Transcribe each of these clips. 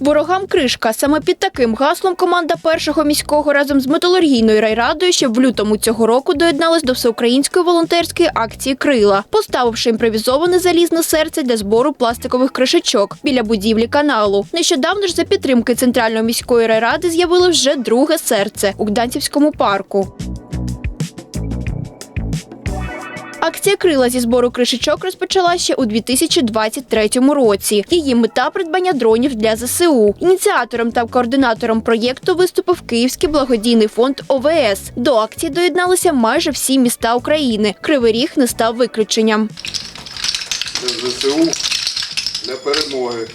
Ворогам кришка. Саме під таким гаслом команда першого міського разом з металургійною райрадою ще в лютому цього року доєдналась до всеукраїнської волонтерської акції Крила, поставивши імпровізоване залізне серце для збору пластикових кришечок біля будівлі каналу. Нещодавно ж за підтримки центральної міської райради з'явили вже друге серце у Гданцівському парку. Акція крила зі збору кришечок розпочала ще у 2023 році. Її мета придбання дронів для ЗСУ. Ініціатором та координатором проєкту виступив Київський благодійний фонд ОВС. До акції доєдналися майже всі міста України. Кривий Ріг не став виключенням. ЗСУ для перемоги.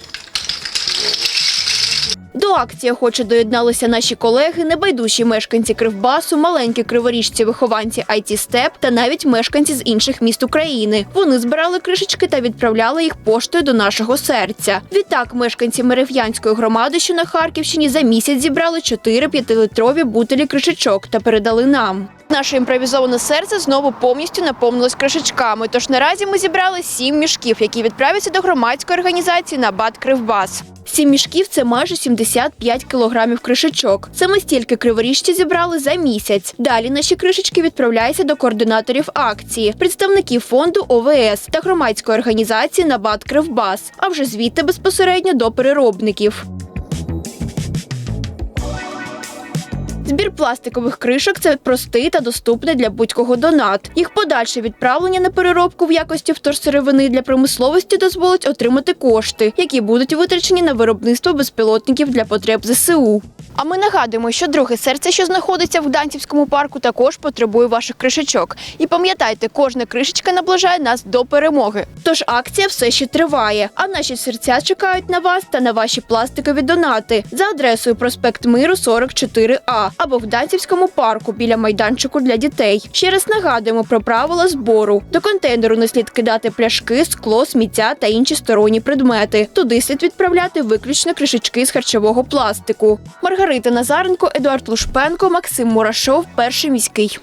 До акції охоче доєдналися наші колеги, небайдужі мешканці Кривбасу, маленькі криворіжці, вихованці IT Степ та навіть мешканці з інших міст України. Вони збирали кришечки та відправляли їх поштою до нашого серця. Відтак, мешканці Мерев'янської громади, що на Харківщині, за місяць зібрали 4 п'ятилитрові бутилі кришечок та передали нам. Наше імпровізоване серце знову повністю наповнилось кришечками. Тож наразі ми зібрали сім мішків, які відправляться до громадської організації Набат Кривбас. Сім мішків це майже 75 кілограмів кришечок. Саме стільки криворіжці зібрали за місяць. Далі наші кришечки відправляються до координаторів акції, представників фонду ОВС та громадської організації Набат Кривбас, а вже звідти безпосередньо до переробників. Збір пластикових кришок це простий та доступний для будь-кого донат. Їх подальше відправлення на переробку в якості вторсировини для промисловості дозволить отримати кошти, які будуть витрачені на виробництво безпілотників для потреб ЗСУ. А ми нагадуємо, що друге серце, що знаходиться в Гданцівському парку, також потребує ваших кришечок. І пам'ятайте, кожна кришечка наближає нас до перемоги. Тож акція все ще триває. А наші серця чекають на вас та на ваші пластикові донати за адресою проспект Миру 44А або в Гданцівському парку біля майданчику для дітей. Ще раз нагадуємо про правила збору. До контейнеру не слід кидати пляшки, скло, сміття та інші сторонні предмети. Туди слід відправляти виключно кришечки з харчового пластику. Маргарита Назаренко, Едуард Лушпенко, Максим Мурашов, перший міський.